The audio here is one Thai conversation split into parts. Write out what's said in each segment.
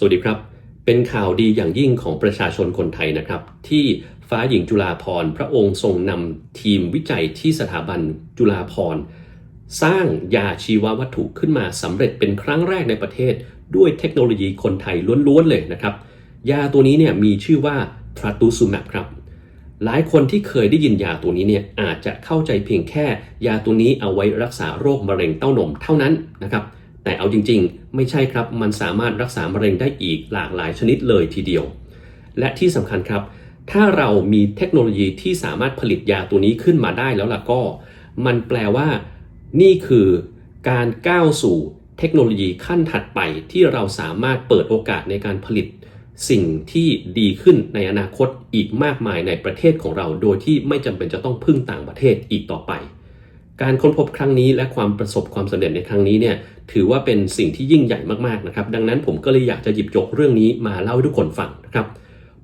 สวัสดีครับ เป็นข่าวดีอย่างยิ่งของประชาชนคนไทยนะครับ ที่ฟ้าหญิงจุฬาภรพระองค์ทรงนำทีมวิจัยที่สถาบันจุฬาภรสร้างยาชีววัตถุขึ้นมาสำเร็จเป็นครั้งแรกในประเทศ ด้วยเทคโนโลยีคนไทยล้วนๆเลยนะครับ ยาตัวนี้เนี่ยมีชื่อว่าทรัตูซูแมปครับ หลายคนที่เคยได้ยินยาตัวนี้เนี่ยอาจจะเข้าใจเพียงแค่ ยาตัวนี้เอาไว้รักษาโรคมะเร็งเต้านมเท่านั้นนะครับ แต่เอาจริงๆ ไม่ใช่ครับ มันสามารถรักษามะเร็งได้อีกหลากหลายชนิดเลยทีเดียว และที่สำคัญครับ ถ้าเรามีเทคโนโลยีที่สามารถผลิตยาตัวนี้ขึ้นมาได้แล้วล่ะก็ มันแปลว่า นี่คือการก้าวสู่เทคโนโลยีขั้นถัดไปที่เราสามารถเปิดโอกาสในการผลิตสิ่งที่ดีขึ้นในอนาคตอีกมากมายในประเทศของเรา โดยที่ไม่จำเป็นจะต้องพึ่งต่างประเทศอีกต่อไป การค้นพบครั้งนี้และความประสบความสำเร็จในครั้งนี้เนี่ยถือว่าเป็นสิ่งที่ยิ่งใหญ่มากๆนะครับ ดังนั้นผมก็เลยอยากจะหยิบยกเรื่องนี้มาเล่าให้ทุกคนฟังนะครับ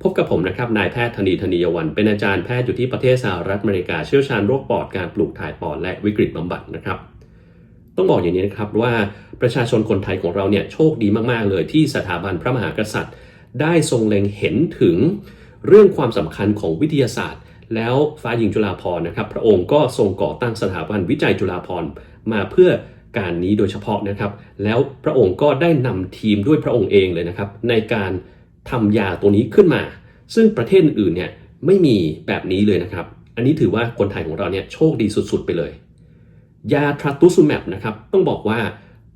พบกับผมนะครับนายแพทย์ธนีธนียวัน เป็นอาจารย์แพทย์อยู่ที่ประเทศสหรัฐอเมริกาเชี่ยวชาญโรคปอดการปลูกถ่ายปอดและวิกฤตบำบัดนะครับ ต้องบอกอย่างนี้นะครับว่าประชาชนคนไทยของเราเนี่ยโชคดีมากๆเลยที่สถาบันพระมหากษัตริย์ ได้ทรงเล็งเห็นถึงเรื่องความสำคัญของวิทยาศาสตร์ แล้วฟ้าหญิงจุฬาภรณ์นะครับ พระองค์ก็ทรงก่อตั้งสถาบันวิจัยจุฬาภรณ์มาเพื่อการนี้โดยเฉพาะนะครับ แล้วพระองค์ก็ได้นำทีมด้วยพระองค์เองเลยนะครับ ในการทำยาตัวนี้ขึ้นมา ซึ่งประเทศอื่นเนี่ยไม่มีแบบนี้เลยนะครับ อันนี้ถือว่าคนไทยของเราเนี่ยโชคดีสุดๆไปเลย ยาทรัตุซูแมปนะครับต้องบอกว่า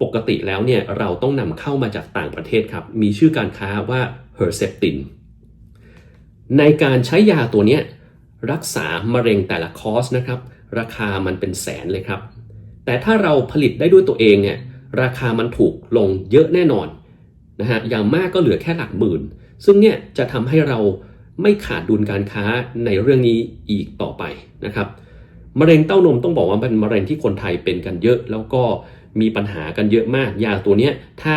ปกติแล้วเนี่ยเราต้องนำเข้ามาจากต่างประเทศครับ มีชื่อการค้าว่า Herceptin ในการใช้ยาตัวนี้ รักษามะเร็งแต่ละคอร์สนะครับ ราคามันเป็นแสนเลยครับ แต่ถ้าเราผลิตได้ด้วยตัวเองเนี่ยราคามันถูกลงเยอะแน่นอนนะฮะอย่างมากก็เหลือแค่หลักหมื่น ซึ่งเนี่ยจะทำให้เราไม่ขาดดุลการค้าในเรื่องนี้อีกต่อไปนะครับมะเร็งเต้านมต้องบอกว่าเป็นมะเร็งที่คนไทยเป็นกันเยอะ แล้วก็มีปัญหากันเยอะมากยาตัวนี้ถ้า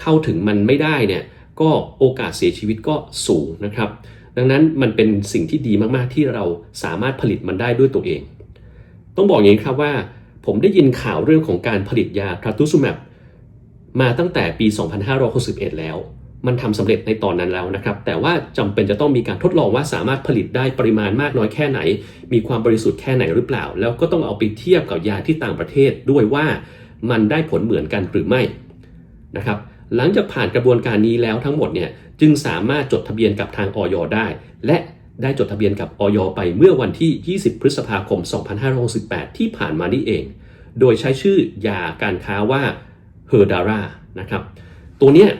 เข้าถึงมันไม่ได้เนี่ยก็โอกาสเสียชีวิตก็สูงนะครับ ดังนั้นมันเป็นสิ่งที่ดีมากๆที่เราสามารถผลิตมันได้ด้วยตัวเอง ต้องบอกอย่างนี้ครับว่าผมได้ยินข่าวเรื่องของการผลิตยาทรัตุซูแมปมาตั้งแต่ปี 2561 แล้ว มันทำสำเร็จในตอนนั้นแล้วนะครับ แต่ว่าจำเป็นจะต้องมีการทดลองว่าสามารถผลิตได้ปริมาณมากน้อยแค่ไหน มีความบริสุทธิ์แค่ไหนหรือเปล่า แล้วก็ต้องเอาไปเทียบกับยาที่ต่างประเทศด้วยว่ามันได้ผลเหมือนกันหรือไม่นะครับ หลังจากผ่านกระบวนการนี้แล้วทั้งหมดเนี่ยจึงสามารถจดทะเบียนกับทางออยได้ และได้จดทะเบียนกับออยไปเมื่อวันที่ 20 พฤษภาคม 2568 ที่ผ่านมานี่เอง โดยใช้ชื่อยาการค้าว่า h e r d a r a นะครับ ตัวเนี้ย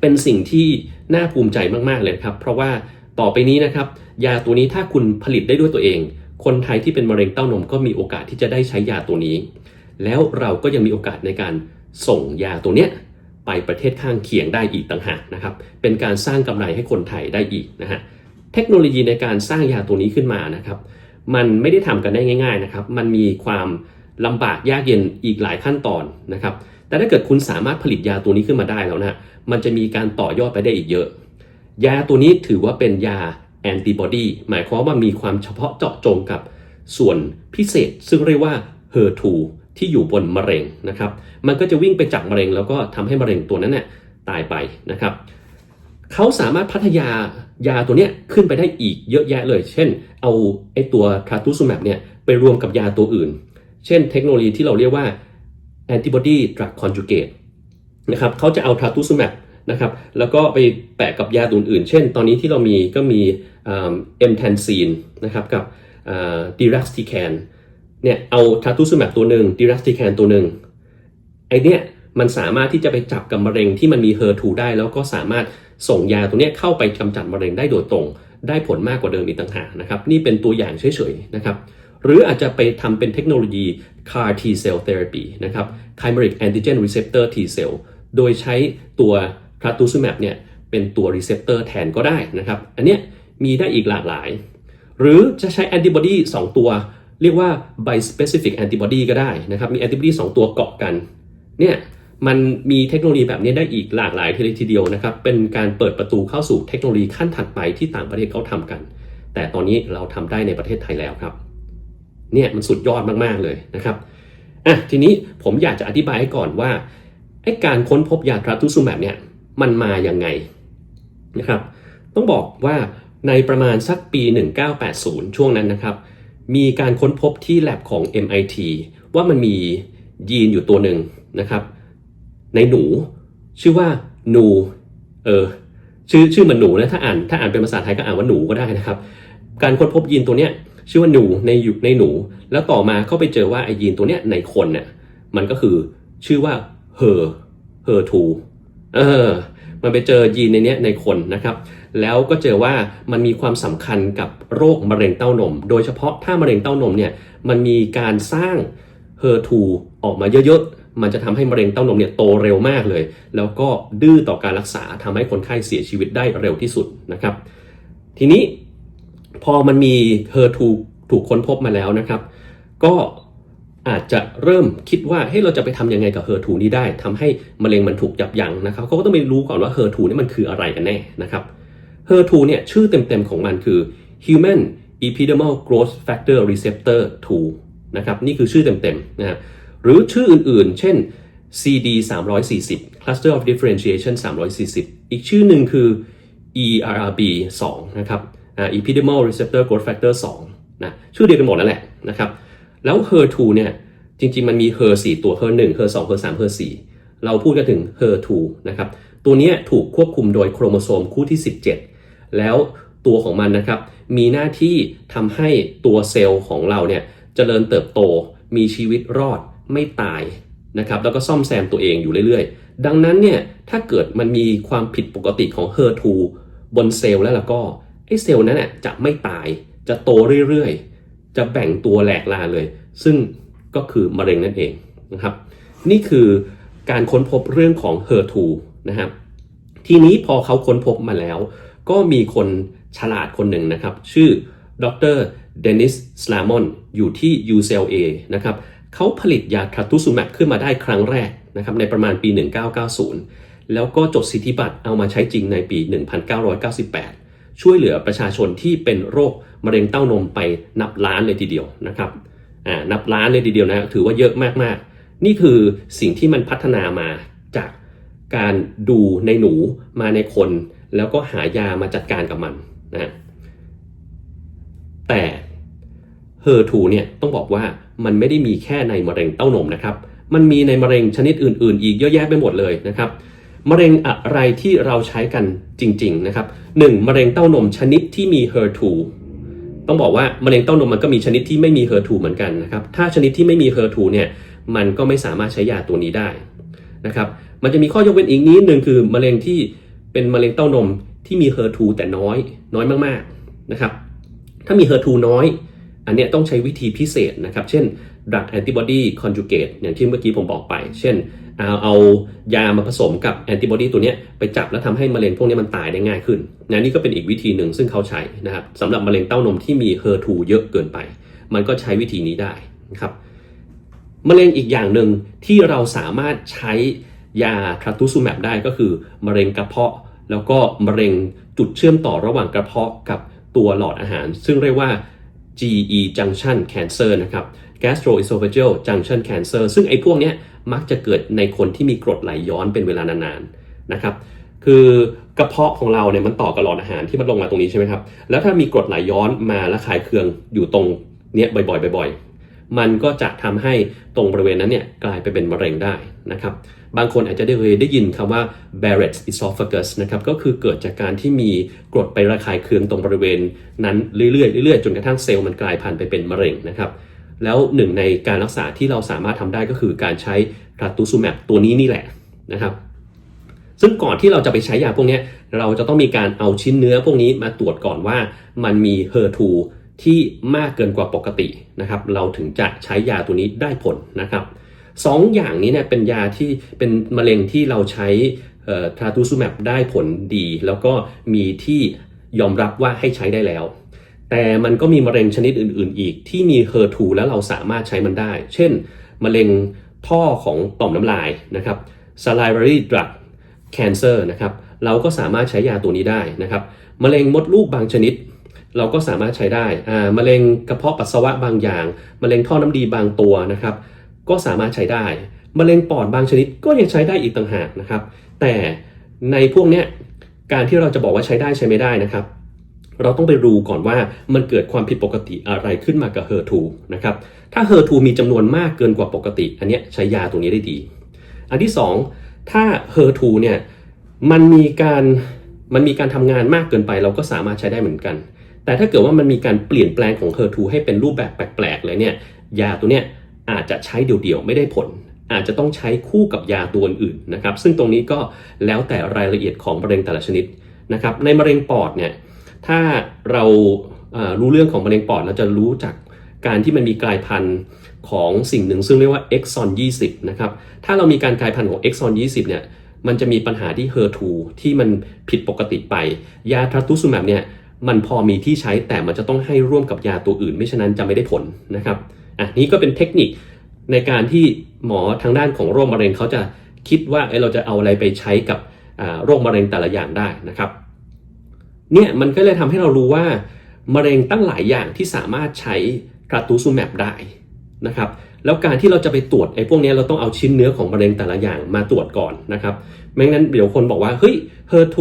เป็นสิ่งที่น่าภูมิใจมาก ๆ เลยครับ เพราะว่าต่อไปนี้นะครับ ยาตัวนี้ถ้าคุณผลิตได้ด้วยตัวเอง คนไทยที่เป็นมะเร็งเต้านมก็มีโอกาสที่จะได้ใช้ยาตัวนี้ แล้วเราก็ยังมีโอกาสในการส่งยาตัวเนี้ย ไปประเทศข้างเคียงได้อีกต่างหากนะครับ เป็นการสร้างกำไรให้คนไทยได้อีกนะฮะ เทคโนโลยีในการสร้างยาตัวนี้ขึ้นมานะครับ มันไม่ได้ทำกันได้ง่าย ๆนะครับ มันมีความลำบากยากเย็นอีกหลายขั้นตอนนะครับ แต่ถ้าเกิดคุณสามารถผลิตยาตัวนี้ขึ้นมาได้แล้วนะ มันจะมีการต่อยอดไปได้อีกเยอะ ยาตัวนี้ถือว่าเป็นยาแอนติบอดี หมายความว่ามีความเฉพาะเจาะจงกับส่วนพิเศษ ซึ่งเรียกว่า HER2 ที่อยู่บนมะเร็งนะครับ มันก็จะวิ่งไปจับมะเร็ง แล้วก็ทำให้มะเร็งตัวนั้นเนี่ยตายไปนะครับเขาสามารถพัฒนายาตัวเนี้ยขึ้นไปได้อีกเยอะแยะเลย เช่น เอาไอตัวทราตูซูแมปเนี่ยไปรวมกับยาตัวอื่น เช่น เทคโนโลยีที่เราเรียกว่า antibody drug conjugate นะครับเขาจะเอาทราตูซูแมปนะครับแล้วก็ไปแปะกับยาตัวอื่น เช่น ตอนนี้ที่เรามีก็มีเอ็มแทนซีนนะครับกับดีรักสติแคน เนี่ยเอาทาตูซูแมปตัวหนึ่งดีรัสติแคนตัวหนึ่งไอเนี้ยมันสามารถที่จะไปจับกับมะเร็งที่มันมี HER2 ได้ แล้วก็สามารถส่งยาตัวนี้เข้าไปกำจัดมะเร็งได้โดยตรง ได้ผลมากกว่าเดิมอีกต่างหากนะครับ นี่เป็นตัวอย่างเฉยๆนะครับ หรืออาจจะไปทำเป็นเทคโนโลยี CAR T cell therapy นะครับ chimeric antigen receptor T cell โดยใช้ตัว t r a t u z u m a b เนี่ยเป็นตัว receptor แทนก็ได้นะครับ อันเนี้ยมีได้อีกหลากหลาย หรือจะใช้ antibody 2ตัว เรียกว่า bispecific antibody ก็ได้นะครับ มี antibody 2ตัวเกาะกันเนี่ยมันมีเทคโนโลยีแบบนี้ได้อีกหลากหลายทีเดียวนะครับ เป็นการเปิดประตูเข้าสู่เทคโนโลยีขั้นถัดไปที่ต่างประเทศเขาทำกัน แต่ตอนนี้เราทำได้ในประเทศไทยแล้วครับ เนี่ยมันสุดยอดมากๆเลยนะครับอะทีนี้ผมอยากจะอธิบายให้ก่อนว่าไอ้การค้นพบยาทราตุซูแมบเนี่ยมันมาอย่างไงนะครับ ต้องบอกว่าในประมาณสักปี 1980 ช่วงนั้นนะครับ มีการค้นพบที่แลบของ MIT ว่ามันมียีนอยู่ตัวหนึ่งนะครับ ในหนู ชื่อว่าหนูเออชื่อชื่อมันหนูนะถ้าอ่านถ้าอ่านเป็นภาษาไทยก็อ่านว่าหนูก็ได้นะครับ การค้นพบยีนตัวเนี้ยชื่อว่าหนูในอยู่ในหนู แล้วต่อมาก็ไปเจอว่าไอยีนตัวเนี้ยในคนเนี่ยมันก็คือชื่อว่า her her t o เออมันไปเจอยีนในเนี้ยในคนนะครับ แล้วก็เจอว่ามันมีความสำคัญกับโรคมะเร็งเต้านม โดยเฉพาะถ้ามะเร็งเต้านมเนี่ยมันมีการสร้าง HER2 ออกมาเยอะๆ มันจะทำให้มะเร็งเต้านมเนี่ยโตเร็วมากเลย แล้วก็ดื้อต่อการรักษาทำให้คนไข้เสียชีวิตได้เร็วที่สุดนะครับ ทีนี้พอมันมี HER2 ถูกค้นพบมาแล้วนะครับ ก็อาจจะเริ่มคิดว่าเฮ้ยเราจะไปทำยังไงกับ HER2 นี้ได้ทำให้มะเร็งมันถูกยับยั้งนะครับเขาก็ต้องไปรู้ก่อนว่า HER2 นี่มันคืออะไรกันแน่นะครับ HER2 เนี่ยชื่อเต็มๆของมันคือ Human Epidermal Growth Factor Receptor 2 นะครับ นี่คือชื่อเต็มๆนะฮะหรือชื่ออื่นๆ เช่น CD 340 Cluster of Differentiation 340 อีกชื่อหนึ่งคือ ERRB 2นะครับ Epidermal Receptor Growth Factor 2นะชื่อเดียวกันหมดนั่นแหละนะครับ แล้ว HER2 เนี่ยจริงๆ มันมี HER 4ตัว HER 1 HER 2 HER 3 HER 4เราพูดกันถึง HER2 นะครับ ตัวนี้ถูกควบคุมโดยโครโมโซมคู่ที่ 17 แล้วตัวของมันนะครับ มีหน้าที่ทำให้ตัวเซลล์ของเราเนี่ยเจริญเติบโต มีชีวิตรอดไม่ตายนะครับ แล้วก็ซ่อมแซมตัวเองอยู่เรื่อยๆ ดังนั้นเนี่ยถ้าเกิดมันมีความผิดปกติของ HER2 บนเซลล์แล้วล่ะก็ไอ้เซลล์นั้นน่ะจะไม่ตายจะโตเรื่อยๆ จะแบ่งตัวแหลกลาเลย ซึ่งก็คือมะเร็งนั่นเองนะครับ นี่คือการค้นพบเรื่องของ HER2 นะครับทีนี้พอเขาค้นพบมาแล้ว ก็มีคนฉลาดคนหนึ่งนะครับ ชื่อดรเดนิสสลามอนอยู่ที่ UCLA นะครับเขาผลิตยาทรัตุซูแมบขึ้นมาได้ครั้งแรกนะครับในประมาณปี 1990 แล้วก็จดสิทธิบัตรเอามาใช้จริงในปี 1998 ช่วยเหลือประชาชนที่เป็นโรคมะเร็งเต้านมไปนับล้านเลยทีเดียวนะครับอ่านับล้านเลยทีเดียวนะถือว่าเยอะมากๆ นี่คือสิ่งที่มันพัฒนามาจากการดูในหนูมาในคน แล้วก็หายามาจัดการกับมันนะแต่ HER2 เนี่ยต้องบอกว่ามันไม่ได้มีแค่ในมะเร็งเต้านมนะครับ มันมีในมะเร็งชนิดอื่น ๆ อีกเยอะแยะไปหมดเลยนะครับ มะเร็งอะไรที่เราใช้กันจริง ๆ นะครับ 1. มะเร็งเต้านมชนิดที่มี HER2 ต้องบอกว่ามะเร็งเต้านมมันก็มีชนิดที่ไม่มี HER2 เหมือนกันนะครับ ถ้าชนิดที่ไม่มี HER2 เนี่ย มันก็ไม่สามารถใช้ยาตัวนี้ได้นะครับ มันจะมีข้อยกเว้นอีกนิดหนึ่งคือมะเร็งที่ เป็นมะเร็งเต้านมที่มี HER2 แต่น้อยน้อยมากๆนะครับ ถ้ามี HER2 น้อย อันเนี้ยต้องใช้วิธีพิเศษนะครับ เช่น drug antibody conjugate อย่างที่เมื่อกี้ผมบอกไป เช่นเอาเอายามาผสมกับแอนติบอดีตัวเนี้ยไปจับแล้วทำให้มะเร็งพวกนี้มันตายได้ง่ายขึ้นนะนี่ก็เป็นอีกวิธีหนึ่งซึ่งเขาใช้นะครับสำหรับมะเร็งเต้านมที่มี HER2 เยอะเกินไป มันก็ใช้วิธีนี้ได้นะครับมะเร็งอีกอย่างหนึ่งที่เราสามารถใช้ยาทรัตุซูแมบได้ก็คือมะเร็งกระเพาะ แล้วก็มะเร็งจุดเชื่อมต่อระหว่างกระเพาะกับตัวหลอดอาหาร ซึ่งเรียกว่า GE junction cancer นะครับ gastroesophageal junction cancer ซึ่งไอ้พวกเนี้ยมักจะเกิดในคนที่มีกรดไหลย้อนเป็นเวลานานๆนะครับคือกระเพาะของเราเนี่ยมันต่อกับหลอดอาหารที่มันลงมาตรงนี้ใช่ไหมครับแล้วถ้ามีกรดไหลย้อนมาและคายเคืองอยู่ตรงเนี้ยบ่อยๆบ่อยๆ มันก็จะทำให้ตรงบริเวณนั้นเนี่ยกลายไปเป็นมะเร็งได้นะครับ บางคนอาจจะได้เคยได้ยินคำว่า Barrett's esophagus นะครับ ก็คือเกิดจากการที่มีกรดไประคายเคืองตรงบริเวณนั้นเรื่อยๆเรื่อยๆ จนกระทั่งเซลล์มันกลายพันธุ์ไปเป็นมะเร็งนะครับ แล้วหนึ่งในการรักษาที่เราสามารถทำได้ก็คือการใช้รัตุซูแมบตัวนี้นี่แหละนะครับซึ่งก่อนที่เราจะไปใช้ยาพวกนี้เราจะต้องมีการเอาชิ้นเนื้อพวกนี้มาตรวจก่อนว่ามันมี HER2 ที่มากเกินกว่าปกตินะครับ เราถึงจะใช้ยาตัวนี้ได้ผลนะครับสองอย่างนี้เนี่ยเป็นยาที่เป็นมะเร็งที่เราใช้ทราตูซูแมบได้ผลดี แล้วก็มีที่ยอมรับว่าให้ใช้ได้แล้ว แต่มันก็มีมะเร็งชนิดอื่น ๆ อีกที่มี HER2 แล้วเราสามารถใช้มันได้ เช่น มะเร็งท่อของต่อมน้ำลายนะครับ salivary drug cancer นะครับ เราก็สามารถใช้ยาตัวนี้ได้นะครับ มะเร็งมดลูกบางชนิด เราก็สามารถใช้ได้อ่ามะเร็งกระเพาะปัสสาวะบางอย่างมะเร็งท่อน้ำดีบางตัวนะครับ ก็สามารถใช้ได้มะเร็งปอดบางชนิดก็ยังใช้ได้อีกต่างหากนะครับ แต่ในพวกเนี้ยการที่เราจะบอกว่าใช้ได้ใช้ไม่ได้นะครับ เราต้องไปดูก่อนว่ามันเกิดความผิดปกติอะไรขึ้นมากับ HER2 นะครับถ้า HER2 มีจำนวนมากเกินกว่าปกติ อันเนี้ยใช้ยาตัวนี้ได้ดี อันที่ 2 ถ้า HER2 เนี่ยมันมีการมันมีการทำงานมากเกินไป เราก็สามารถใช้ได้เหมือนกัน แต่ถ้าเกิดว่ามันมีการเปลี่ยนแปลงของ HER2 ให้เป็นรูปแบบแปลกๆเลยเนี่ยยาตัวเนี้ยอาจจะใช้เดี่ยวๆไม่ได้ผล อาจจะต้องใช้คู่กับยาตัวอื่นนะครับ ซึ่งตรงนี้ก็แล้วแต่รายละเอียดของมะเร็งแต่ละชนิดนะครับในมะเร็งปอดเนี่ยถ้าเรารู้เรื่องของมะเร็งปอดเราจะรู้จากการที่มันมีกลายพันธุ์ของสิ่งหนึ่งซึ่งเรียกว่า exon 20 นะครับ ถ้าเรามีการกลายพันธุ์ของ exon 20 เนี่ย มันจะมีปัญหาที่ HER2 ที่มันผิดปกติไป ยาทรัตุซุแมบเนี่ย มันพอมีที่ใช้แต่มันจะต้องให้ร่วมกับยาตัวอื่น ไม่ฉะนั้นจะไม่ได้ผลนะครับอะนี่ก็เป็นเทคนิคในการที่หมอทางด้านของโรคมะเร็งเขาจะคิดว่าเอ้เราจะเอาอะไรไปใช้กับโรคมะเร็งแต่ละอย่างได้นะครับเนี่ยมันก็เลยทำให้เรารู้ว่ามะเร็งตั้งหลายอย่างที่สามารถใช้ทรัตุซูแมบได้นะครับแล้วการที่เราจะไปตรวจไอ้พวกนี้เราต้องเอาชิ้นเนื้อของมะเร็งแต่ละอย่างมาตรวจก่อนนะครับไม่งั้นเดี๋ยวคนบอกว่าเฮ้ย HER2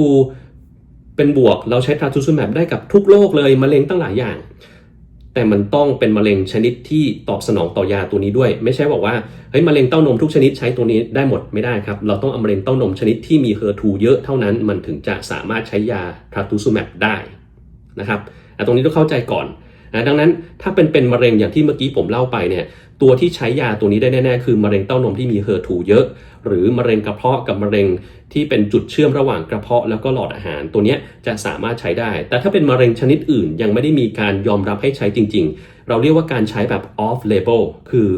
เป็นบวกเราใช้ทรัตุซูแมบได้กับทุกโรคเลยมะเร็งตั้งหลายอย่าง แต่มันต้องเป็นมะเร็งชนิดที่ตอบสนองต่อยาตัวนี้ด้วย ไม่ใช่บอกว่าเฮ้ยมะเร็งเต้านมทุกชนิดใช้ตัวนี้ได้หมดไม่ได้ครับ เราต้องเอามะเร็งเต้านมชนิดที่มี HER2 เยอะเท่านั้นมันถึงจะสามารถใช้ยาทรัตุซูแมบได้นะครับอ่ตรงนี้ต้องเข้าใจก่อนนะดังนั้นถ้าเป็นเป็นมะเร็งอย่างที่เมื่อกี้ผมเล่าไปเนี่ย ตัวที่ใช้ยาตัวนี้ได้แน่ๆ คือมะเร็งเต้านมที่มี HER2 เยอะ หรือมะเร็งกระเพาะกับมะเร็งที่เป็นจุดเชื่อมระหว่างกระเพาะแล้วก็หลอดอาหาร ตัวนี้จะสามารถใช้ได้ แต่ถ้าเป็นมะเร็งชนิดอื่นยังไม่ได้มีการยอมรับให้ใช้จริง ๆ เราเรียกว่าการใช้แบบ off label คือ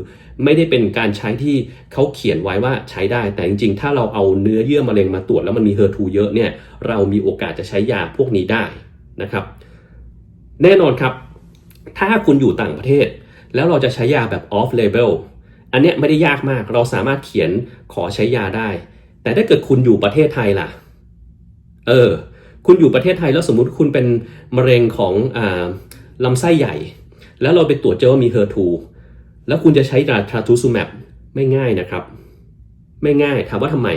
ไม่ได้เป็นการใช้ที่เขาเขียนไว้ว่าใช้ได้ แต่จริงๆ ถ้าเราเอาเนื้อเยื่อมะเร็งมาตรวจแล้วมันมี HER2 เยอะเนี่ย เรามีโอกาสจะใช้ยาพวกนี้ได้นะครับ แน่นอนครับ ถ้าคุณอยู่ต่างประเทศ แล้วเราจะใช้ยาแบบ off label อันเนี้ยไม่ได้ยากมาก เราสามารถเขียนขอใช้ยาได้ แต่ถ้าเกิดคุณอยู่ประเทศไทยล่ะ เออ คุณอยู่ประเทศไทยแล้วสมมุติคุณเป็นมะเร็งของอ่าลำไส้ใหญ่ แล้วเราไปตรวจเจอว่ามี HER2 แล้วคุณจะใช้ยาทราทูซูแมบไม่ง่ายนะครับ ไม่ง่ายถามว่าทำไม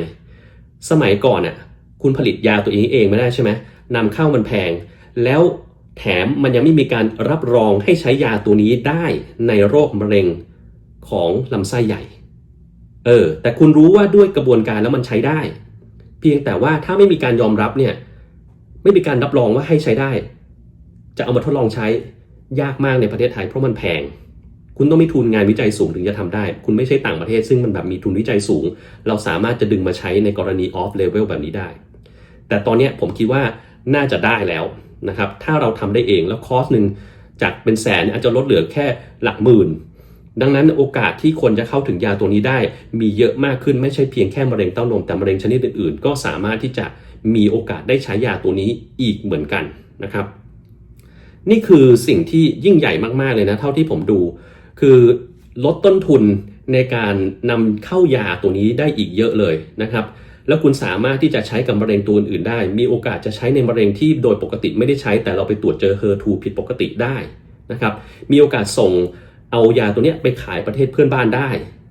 สมัยก่อนน่ะคุณผลิตยาตัวเองเองไม่ได้ใช่ไหมนำเข้ามันแพง แล้ว แถมมันยังไม่มีการรับรองให้ใช้ยาตัวนี้ได้ในโรคมะเร็งของลำไส้ใหญ่ เออ แต่คุณรู้ว่าด้วยกระบวนการแล้วมันใช้ได้ เพียงแต่ว่าถ้าไม่มีการยอมรับเนี่ย ไม่มีการรับรองว่าให้ใช้ได้ จะเอามาทดลองใช้ยากมากในประเทศไทยเพราะมันแพง คุณต้องมีทุนงานวิจัยสูงถึงจะทำได้ คุณไม่ใช่ต่างประเทศซึ่งมันแบบมีทุนวิจัยสูง เราสามารถจะดึงมาใช้ในกรณี off level แบบนี้ได้ แต่ตอนนี้ผมคิดว่า น่าจะได้แล้วนะครับ ถ้าเราทำได้เองแล้วคอสหนึ่งจากเป็นแสนอาจจะลดเหลือแค่หลักหมื่น ดังนั้นโอกาสที่คนจะเข้าถึงยาตัวนี้ได้ มีเยอะมากขึ้นไม่ใช่เพียงแค่มะเร็งเต้านมแต่มะเร็งชนิดอื่นๆ ก็สามารถที่จะมีโอกาสได้ใช้ยาตัวนี้อีกเหมือนกันนะครับ นี่คือสิ่งที่ยิ่งใหญ่มากๆเลยนะเท่าที่ผมดู คือลดต้นทุนในการนำเข้ายาตัวนี้ได้อีกเยอะเลยนะครับ แล้วคุณสามารถที่จะใช้กับมะเร็งตัวอื่นได้ มีโอกาสจะใช้ในมะเร็งที่โดยปกติไม่ได้ใช้แต่เราไปตรวจเจอ HER2 ผิดปกติได้นะครับ มีโอกาสส่งเอายาตัวนี้ไปขายประเทศเพื่อนบ้านได้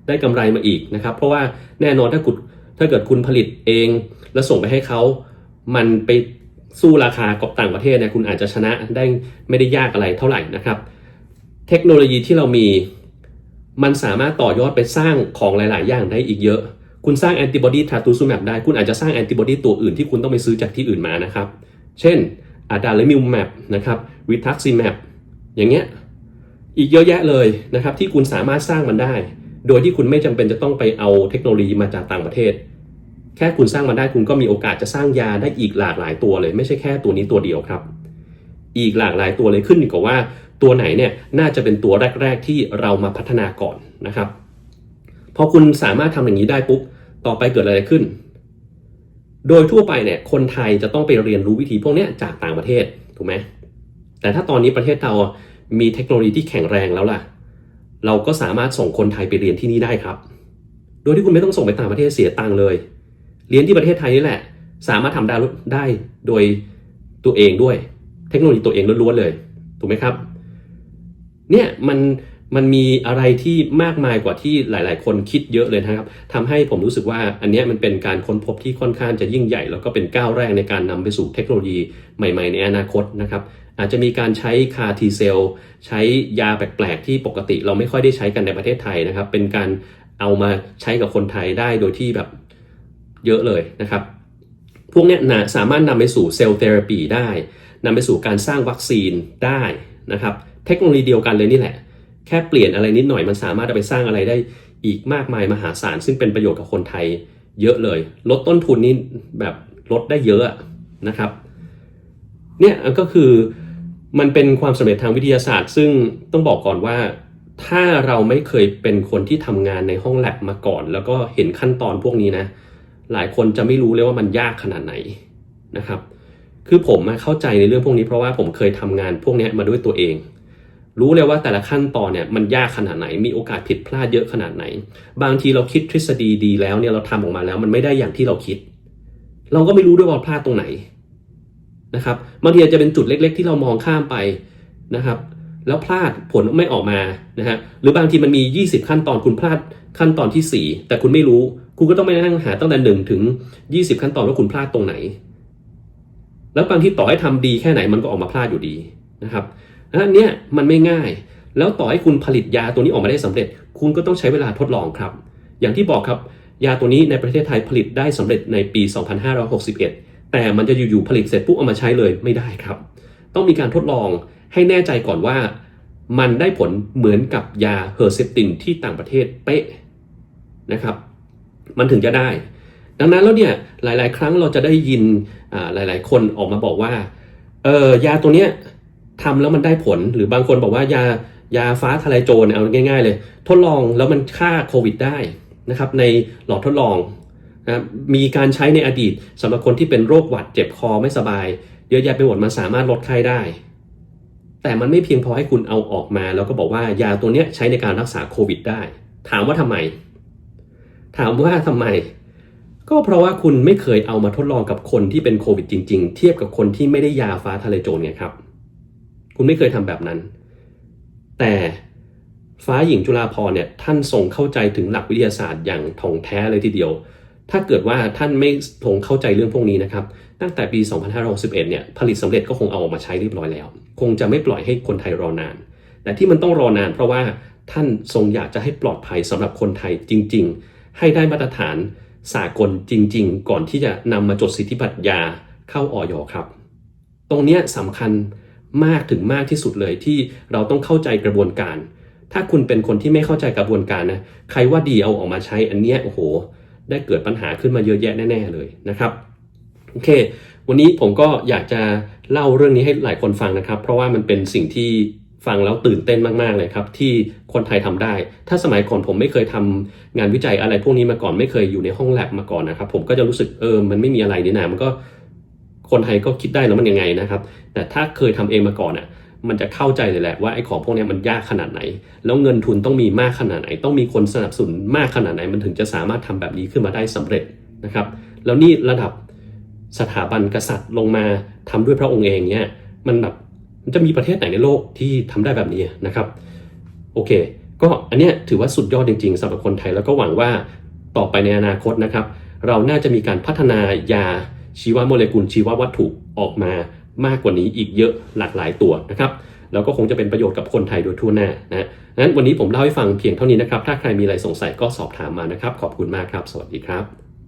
ได้กำไรมาอีกนะครับ เพราะว่าแน่นอนถ้าคุณถ้าเกิดคุณผลิตเอง แล้วส่งไปให้เขา มันไปสู้ราคากับต่างประเทศเนี่ยคุณอาจจะชนะได้ไม่ได้ยากอะไรเท่าไหร่นะครับ เทคโนโลยีที่เรามีมันสามารถต่อยอดไปสร้างของหลาย ๆ อย่างได้อีกเยอะ คุณสร้างแอนติบอดีทาตูซูแมบได้ คุณอาจจะสร้างแอนติบอดีตัวอื่นที่คุณต้องไปซื้อจากที่อื่นมานะครับ เช่นอะดาเลมิวแมปนะครับวิทักซิแมปอย่างเงี้ยอีกเยอะแยะเลยนะครับที่คุณสามารถสร้างมันได้ โดยที่คุณไม่จำเป็นจะต้องไปเอาเทคโนโลยีมาจากต่างประเทศ แค่คุณสร้างมันได้คุณก็มีโอกาสจะสร้างยาได้อีกหลากหลายตัวเลย ไม่ใช่แค่ตัวนี้ตัวเดียวครับ อีกหลากหลายตัวเลยขึ้นอยู่กับว่าตัวไหนเนี่ยน่าจะเป็นตัวแรก ๆ ที่เรามาพัฒนาก่อนนะครับพอคุณสามารถทำอย่างนี้ได้ปุ๊บ ต่อไปเกิดอะไรขึ้น โดยทั่วไปเนี่ยคนไทยจะต้องไปเรียนรู้วิธีพวกเนี้ยจากต่างประเทศถูกไหมแต่ถ้าตอนนี้ประเทศเรามีเทคโนโลยีที่แข็งแรงแล้วล่ะ เราก็สามารถส่งคนไทยไปเรียนที่นี่ได้ครับ โดยที่คุณไม่ต้องส่งไปต่างประเทศเสียตังค์เลย เรียนที่ประเทศไทยนี่แหละ สามารถทำได้ได้โดยตัวเองด้วย เทคโนโลยีตัวเองล้วนๆเลย ถูกไหมครับ เนี่ยมัน มันมีอะไรที่มากมายกว่าที่หลาย ๆ คนคิดเยอะเลยนะครับทำให้ผมรู้สึกว่าอันนี้มันเป็นการค้นพบที่ค่อนข้างจะยิ่งใหญ่ แล้วก็เป็นก้าวแรกในการนำไปสู่เทคโนโลยีใหม่ ๆ ในอนาคตนะครับอาจจะมีการใช้คาทีเซลใช้ยาแปลก ๆ ที่ปกติเราไม่ค่อยได้ใช้กันในประเทศไทยนะครับ เป็นการเอามาใช้กับคนไทยได้โดยที่แบบเยอะเลยนะครับ พวกนี้นะสามารถนำไปสู่เซลล์เทอราปีได้นำไปสู่การสร้างวัคซีนได้นะครับ เทคโนโลยีเดียวกันเลยนี่แหละ แค่เปลี่ยนอะไรนิดหน่อยมันสามารถเอาไปสร้างอะไรได้อีกมากมายมหาศาล ซึ่งเป็นประโยชน์กับคนไทยเยอะเลย ลดต้นทุนนี่แบบลดได้เยอะนะครับเนี่ยก็คือมันเป็นความสำเร็จทางวิทยาศาสตร์ ซึ่งต้องบอกก่อนว่าถ้าเราไม่เคยเป็นคนที่ทำงานในห้องแลบมาก่อน แล้วก็เห็นขั้นตอนพวกนี้นะ หลายคนจะไม่รู้เลยว่ามันยากขนาดไหนนะครับ คือผมมาเข้าใจในเรื่องพวกนี้เพราะว่าผมเคยทำงานพวกนี้มาด้วยตัวเอง รู้เลยว่าแต่ละขั้นตอนเนี่ยมันยากขนาดไหน มีโอกาสผิดพลาดเยอะขนาดไหน บางทีเราคิดทฤษฎีดีแล้วเนี่ยเราทำออกมาแล้วมันไม่ได้อย่างที่เราคิด เราก็ไม่รู้ด้วยว่าพลาดตรงไหนนะครับบางทีอาจจะเป็นจุดเล็ก ๆ ที่เรามองข้ามไปนะครับ แล้วพลาดผลไม่ออกมานะฮะหรือบางทีมันมี 20 ขั้นตอนคุณพลาดขั้นตอนที่ 4 แต่คุณไม่รู้ คุณก็ต้องไปนั่งหาตั้งแต่หนึ่งถึง 20 ขั้นตอนว่าคุณพลาดตรงไหน แล้วบางที่ต่อให้ทำดีแค่ไหนมันก็ออกมาพลาดอยู่ดีนะครับ อันเนี้ยมันไม่ง่าย แล้วต่อให้คุณผลิตยาตัวนี้ออกมาได้สำเร็จ คุณก็ต้องใช้เวลาทดลองครับ อย่างที่บอกครับยาตัวนี้ในประเทศไทยผลิตได้สำเร็จในปี 2561 แต่มันจะอยู่ๆผลิตเสร็จปุ๊บเอามาใช้เลยไม่ได้ครับ ต้องมีการทดลองให้แน่ใจก่อนว่า มันได้ผลเหมือนกับยาเฮอร์เซปตินที่ต่างประเทศเป๊ะนะครับ มันถึงจะได้ ดังนั้นแล้วเนี่ยหลาย ๆ ครั้งเราจะได้ยินหลาย ๆ คนออกมาบอกว่าเออยาตัวเนี้ย ทำแล้วมันได้ผล หรือบางคนบอกว่ายายาฟ้าทลายโจรเอาง่าย ๆ เลย ทดลองแล้วมันฆ่าโควิดได้นะครับในหลอดทดลองนะมีการใช้ในอดีตสำหรับคนที่เป็นโรคหวัดเจ็บคอไม่สบาย เยอะแยะไปหมดมันสามารถลดไข้ได้ แต่มันไม่เพียงพอให้คุณเอาออกมา แล้วก็บอกว่ายาตัวนี้ใช้ในการรักษาโควิดได้ ถามว่าทำไม ถามว่าทำไม ก็เพราะว่าคุณไม่เคยเอามาทดลองกับคนที่เป็นโควิดจริง ๆ เทียบกับคนที่ไม่ได้ยาฟ้าทะเลโจรไงครับ คุณไม่เคยทำแบบนั้น แต่ฟ้าหญิงจุฬาภรเนี่ยท่านทรงเข้าใจถึงหลักวิทยาศาสตร์อย่างท่องแท้เลยทีเดียว ถ้าเกิดว่าท่านไม่ทรงเข้าใจเรื่องพวกนี้นะครับ ตั้งแต่ปี 2561 เนี่ยผลิตสำเร็จก็คงเอาออกมาใช้เรียบร้อยแล้ว คงจะไม่ปล่อยให้คนไทยรอนาน แต่ที่มันต้องรอนาน เพราะว่าท่านทรงอยากจะให้ปลอดภัยสำหรับคนไทยจริง ๆ ให้ได้มาตรฐานสากลจริง ๆ ก่อนที่จะนำมาจดสิทธิบัตรยาเข้าออยครับ ตรงนี้สำคัญ มากถึงมากที่สุดเลยที่เราต้องเข้าใจกระบวนการ ถ้าคุณเป็นคนที่ไม่เข้าใจกระบวนการนะใครว่าดีเอาออกมาใช้อันเนี้ยโอ้โห ได้เกิดปัญหาขึ้นมาเยอะแยะแน่ ๆ เลยนะครับโอเค วันนี้ผมก็อยากจะเล่าเรื่องนี้ให้หลายคนฟังนะครับ เพราะว่ามันเป็นสิ่งที่ฟังแล้วตื่นเต้นมาก ๆ เลยครับ ที่คนไทยทำได้ ถ้าสมัยก่อนผมไม่เคยทำงานวิจัยอะไรพวกนี้มาก่อนไม่เคยอยู่ในห้องแลบมาก่อนนะครับ ผมก็จะรู้สึกเออมันไม่มีอะไรนี่นะมันก็ คนไทยก็คิดได้แล้วมันยังไงนะครับ แต่ถ้าเคยทำเองมาก่อนอะมันจะเข้าใจเลยแหละว่าไอ้ของพวกนี้มันยากขนาดไหน แล้วเงินทุนต้องมีมากขนาดไหน ต้องมีคนสนับสนุนมากขนาดไหน มันถึงจะสามารถทำแบบนี้ขึ้นมาได้สำเร็จนะครับ แล้วนี่ระดับสถาบันกษัตริย์ลงมาทำด้วยพระองค์เองเนี่ยมันแบบมันจะมีประเทศไหนในโลกที่ทำได้แบบนี้นะครับ โอเค ก็อันเนี้ยถือว่าสุดยอดจริงๆสำหรับคนไทยแล้วก็หวังว่าต่อไปในอนาคตนะครับ เราน่าจะมีการพัฒนายา ชีวโมเลกุลชีววัตถุออกมามากกว่านี้อีกเยอะหลากหลายตัวนะครับแล้วก็คงจะเป็นประโยชน์กับคนไทยโดยทั่วหน้านะนั้นวันนี้ผมเล่าให้ฟังเพียงเท่านี้นะครับ ถ้าใครมีอะไรสงสัยก็สอบถามมานะครับ ขอบคุณมากครับ สวัสดีครับ